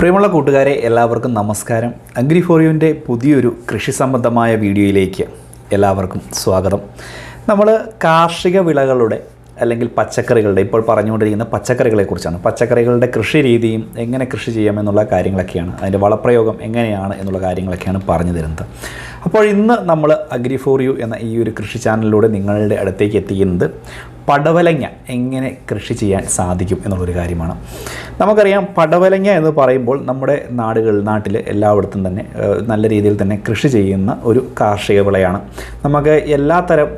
പ്രിയമുള്ള കൂട്ടുകാരെ എല്ലാവർക്കും നമസ്കാരം. അഗ്രിഫോറിയോന്റെ പുതിയൊരു കൃഷി സംബന്ധമായ വീഡിയോയിലേക്ക് എല്ലാവർക്കും സ്വാഗതം. നമ്മൾ കാർഷിക വിളകളുടെ അല്ലെങ്കിൽ പച്ചക്കറികളുടെ ഇപ്പോൾ പറഞ്ഞുകൊണ്ടിരിക്കുന്ന പച്ചക്കറികളെക്കുറിച്ചാണ്. പച്ചക്കറികളുടെ കൃഷി രീതിയും എങ്ങനെ കൃഷി ചെയ്യാമെന്നുള്ള കാര്യങ്ങളൊക്കെയാണ്. അതിന്റെ വളപ്രയോഗം എങ്ങനെയാണ് എന്നുള്ള കാര്യങ്ങളൊക്കെയാണ് പറഞ്ഞു തരുന്നത്. അപ്പോൾ ഇന്ന് നമ്മൾ അഗ്രി ഫോർ യു എന്ന ഈ ഒരു കൃഷി ചാനലിലൂടെ നിങ്ങളുടെ അടുത്തേക്ക് എത്തിക്കുന്നത് പടവലങ്ങ എങ്ങനെ കൃഷി ചെയ്യാൻ സാധിക്കും എന്നുള്ളൊരു കാര്യമാണ്. നമുക്കറിയാം പടവലങ്ങ എന്ന് പറയുമ്പോൾ നമ്മുടെ നാടുകളിൽ നാട്ടിൽ എല്ലായിടത്തും തന്നെ നല്ല രീതിയിൽ തന്നെ കൃഷി ചെയ്യുന്ന ഒരു കാർഷിക വിളയാണ്. നമുക്ക് എല്ലാത്തരം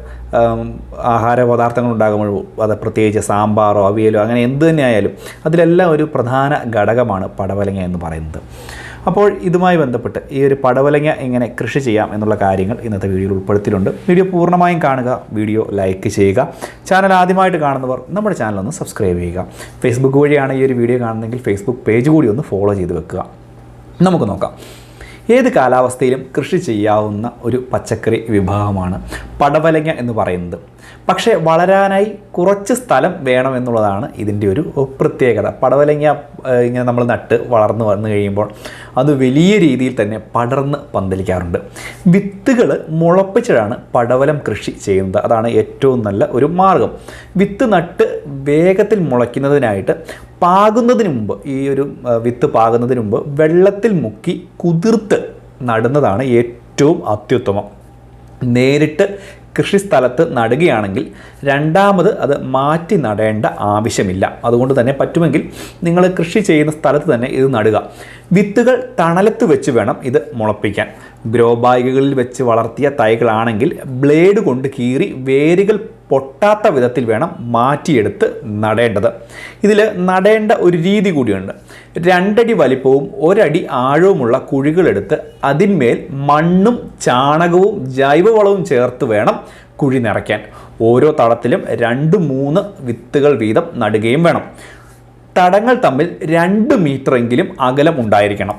ആഹാര പദാർത്ഥങ്ങൾ ഉണ്ടാകുമ്പോഴും അത് പ്രത്യേകിച്ച് സാമ്പാറോ അവിയലോ അങ്ങനെ എന്ത് തന്നെ ആയാലും അതിലെല്ലാം ഒരു പ്രധാന ഘടകമാണ് പടവലങ്ങ എന്ന് പറയുന്നത്. അപ്പോൾ ഇതുമായി ബന്ധപ്പെട്ട് ഈ ഒരു പടവലങ്ങ എങ്ങനെ കൃഷി ചെയ്യാം എന്നുള്ള കാര്യങ്ങൾ ഇന്നത്തെ വീഡിയോയിൽ ഉൾപ്പെടുത്തിയിട്ടുണ്ട്. വീഡിയോ പൂർണമായും കാണുക വീഡിയോ ലൈക്ക് ചെയ്യുക. ചാനൽ ആദ്യമായിട്ട് കാണുന്നവർ നമ്മുടെ ചാനൽ ഒന്ന് സബ്സ്ക്രൈബ് ചെയ്യുക. ഫേസ്ബുക്ക് വഴിയാണ് ഈ ഒരു വീഡിയോ കാണുന്നതെങ്കിൽ ഫേസ്ബുക്ക് പേജ് കൂടി ഒന്ന് ഫോളോ ചെയ്ത് വെക്കുക. നമുക്ക് നോക്കാം. ഏത് കാലാവസ്ഥയിലും കൃഷി ചെയ്യാവുന്ന ഒരു പച്ചക്കറി വിഭാഗമാണ് പടവലങ്ങ എന്ന് പറയുന്നത്. പക്ഷേ വളരാനായി കുറച്ച് സ്ഥലം വേണമെന്നുള്ളതാണ് ഇതിന്റെ ഒരു പ്രത്യേകത. പടവലങ്ങ ഇങ്ങനെ നമ്മൾ നട്ട് വളർന്നു വന്നു കഴിയുമ്പോൾ അത് വലിയ രീതിയിൽ തന്നെ പടർന്ന് പന്തലിക്കാറുണ്ട്. വിത്തുകൾ മുളപ്പിച്ചിട്ടാണ് പടവലം കൃഷി ചെയ്യുന്നത്. അതാണ് ഏറ്റവും നല്ല ഒരു മാർഗം. വിത്ത് നട്ട് വേഗത്തിൽ മുളയ്ക്കുന്നതിനായിട്ട് പാകുന്നതിന് മുമ്പ് ഈ ഒരു വിത്ത് പാകുന്നതിന് മുമ്പ് വെള്ളത്തിൽ മുക്കി കുതിർത്ത് നടുന്നതാണ് ഏറ്റവും അത്യുത്തമം. നേരിട്ട് കൃഷിസ്ഥലത്ത് നടുകയാണെങ്കിൽ രണ്ടാമത് അത് മാറ്റി നടേണ്ട ആവശ്യമില്ല. അതുകൊണ്ട് തന്നെ പറ്റുമെങ്കിൽ നിങ്ങൾ കൃഷി ചെയ്യുന്ന സ്ഥലത്ത് തന്നെ ഇത് നടുക. വിത്തുകൾ തണലത്ത് വെച്ച് വേണം ഇത് മുളപ്പിക്കാൻ. ഗ്രോ ബാഗുകളിൽ വെച്ച് വളർത്തിയ തൈകളാണെങ്കിൽ ബ്ലേഡ് കൊണ്ട് കീറി വേരുകൾ പൊട്ടാത്ത വിധത്തിൽ വേണം മാറ്റിയെടുത്ത് നടേണ്ടത്. ഇതിൽ നടേണ്ട ഒരു രീതി കൂടിയുണ്ട്. രണ്ടടി വലിപ്പവും ഒരടി ആഴവുമുള്ള കുഴികളെടുത്ത് അതിന്മേൽ മണ്ണും ചാണകവും ജൈവവളവും ചേർത്ത് വേണം കുഴി നിറയ്ക്കാൻ. ഓരോ തടത്തിലും രണ്ട് മൂന്ന് വിത്തുകൾ വീതം നടുകയും വേണം. തടങ്ങൾ തമ്മിൽ രണ്ട് മീറ്ററെങ്കിലും അകലം ഉണ്ടായിരിക്കണം.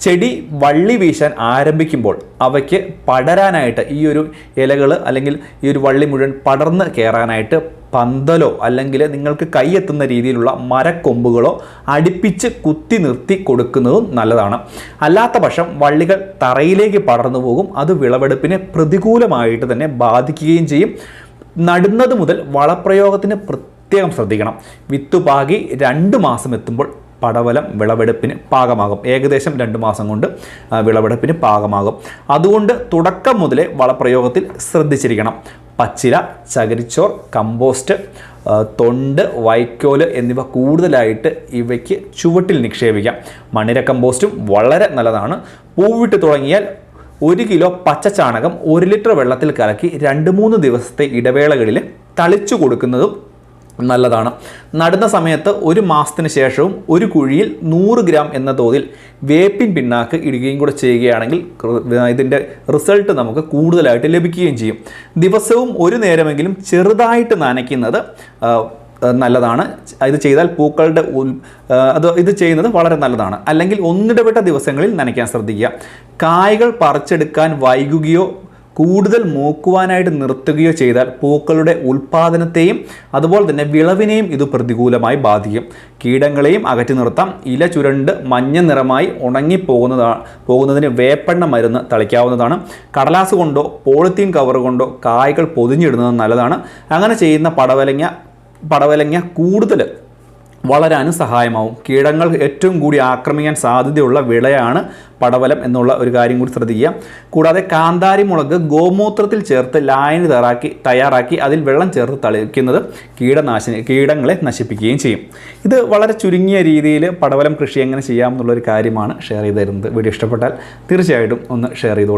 ചെടി വള്ളി വീശാൻ ആരംഭിക്കുമ്പോൾ അവയ്ക്ക് പടരാനായിട്ട് ഈ ഒരു ഇലകൾ അല്ലെങ്കിൽ ഈ ഒരു വള്ളി മുഴുവൻ പടർന്ന് കയറാനായിട്ട് പന്തലോ അല്ലെങ്കിൽ നിങ്ങൾക്ക് കൈയെത്തുന്ന രീതിയിലുള്ള മരക്കൊമ്പുകളോ അടുപ്പിച്ച് കുത്തി നിർത്തി കൊടുക്കുന്നതും നല്ലതാണ്. അല്ലാത്ത പക്ഷം വള്ളികൾ തറയിലേക്ക് പടർന്നു പോകും. അത് വിളവെടുപ്പിനെ പ്രതികൂലമായിട്ട് തന്നെ ബാധിക്കുകയും ചെയ്യും. നടുന്നത് മുതൽ വളപ്രയോഗത്തിന് പ്രത്യേകം ശ്രദ്ധിക്കണം. വിത്ത് പാകി രണ്ട് മാസം എത്തുമ്പോൾ പടവലം വിളവെടുപ്പിന് പാകമാകും. ഏകദേശം രണ്ട് മാസം കൊണ്ട് വിളവെടുപ്പിന് പാകമാകും. അതുകൊണ്ട് തുടക്കം മുതലേ വളപ്രയോഗത്തിൽ ശ്രദ്ധിച്ചിരിക്കണം. പച്ചില ചകിരിച്ചോർ കമ്പോസ്റ്റ് തൊണ്ട് വൈക്കോൽ എന്നിവ കൂടുതലായിട്ട് ഇവയ്ക്ക് ചുവട്ടിൽ നിക്ഷേപിക്കാം. മണിര കമ്പോസ്റ്റും വളരെ നല്ലതാണ്. പൂവിട്ട് തുടങ്ങിയാൽ ഒരു കിലോ പച്ചച്ചാണകം ഒരു ലിറ്റർ വെള്ളത്തിൽ കലക്കി രണ്ട് മൂന്ന് ദിവസത്തെ ഇടവേളകളിൽ തളിച്ചു കൊടുക്കുന്നതും നല്ലതാണ്. നടുന്ന സമയത്ത് ഒരു മാസത്തിന് ശേഷവും ഒരു കുഴിയിൽ നൂറ് ഗ്രാം എന്ന തോതിൽ വേപ്പിൻ പിണ്ണാക്ക് ഇടുകയും കൂടെ ചെയ്യുകയാണെങ്കിൽ ഇതിന്റെ റിസൾട്ട് നമുക്ക് കൂടുതലായിട്ട് ലഭിക്കുകയും ചെയ്യും. ദിവസവും ഒരു നേരമെങ്കിലും ചെറുതായിട്ട് നനയ്ക്കുന്നത് നല്ലതാണ്. ഇത് ചെയ്താൽ പൂക്കളുടെ ഉൽ അത് ഇത് ചെയ്യുന്നത് വളരെ നല്ലതാണ്. അല്ലെങ്കിൽ ഒന്നിടവിട്ട ദിവസങ്ങളിൽ നനയ്ക്കാൻ ശ്രദ്ധിക്കുക. കായ്കൾ പറിച്ചെടുക്കാൻ വൈകുകയോ കൂടുതൽ മൂക്കുവാനായിട്ട് നിർത്തുകയോ ചെയ്താൽ പൂക്കളുടെ ഉൽപ്പാദനത്തെയും അതുപോലെ തന്നെ വിളവിനെയും ഇത് പ്രതികൂലമായി ബാധിക്കും. കീടങ്ങളെയും അകറ്റി നിർത്താം. ഇല ചുരണ്ട് മഞ്ഞ നിറമായി ഉണങ്ങിപ്പോകുന്നതാണ് പോകുന്നതിന് വേപ്പെണ്ണ മരുന്ന് തളിക്കാവുന്നതാണ്. കടലാസ് കൊണ്ടോ പോളിത്തീൻ കവർ കൊണ്ടോ കായ്കൾ പൊതിഞ്ഞിടുന്നത് നല്ലതാണ്. അങ്ങനെ ചെയ്യുന്ന പടവലങ്ങ പടവലങ്ങ കൂടുതൽ വളരാനും സഹായമാവും. കീടങ്ങൾ ഏറ്റവും കൂടി ആക്രമിക്കാൻ സാധ്യതയുള്ള വിളയാണ് പടവലം എന്നുള്ള ഒരു കാര്യം കൂടി ശ്രദ്ധിക്കുക. കൂടാതെ കാന്താരി മുളക് ഗോമൂത്രത്തിൽ ചേർത്ത് ലായനി തയ്യാറാക്കി തയ്യാറാക്കി അതിൽ വെള്ളം ചേർത്ത് തളിക്കുന്നത് കീടനാശിനി കീടങ്ങളെ നശിപ്പിക്കുകയും ചെയ്യും. ഇത് വളരെ ചുരുങ്ങിയ രീതിയിൽ പടവലം കൃഷി എങ്ങനെ ചെയ്യാം എന്നുള്ളൊരു കാര്യമാണ് ഷെയർ ചെയ്ത് തരുന്നത് വീഡിയോ ഇഷ്ടപ്പെട്ടാൽ തീർച്ചയായിട്ടും ഒന്ന് ഷെയർ ചെയ്ത് കൊടുക്കുക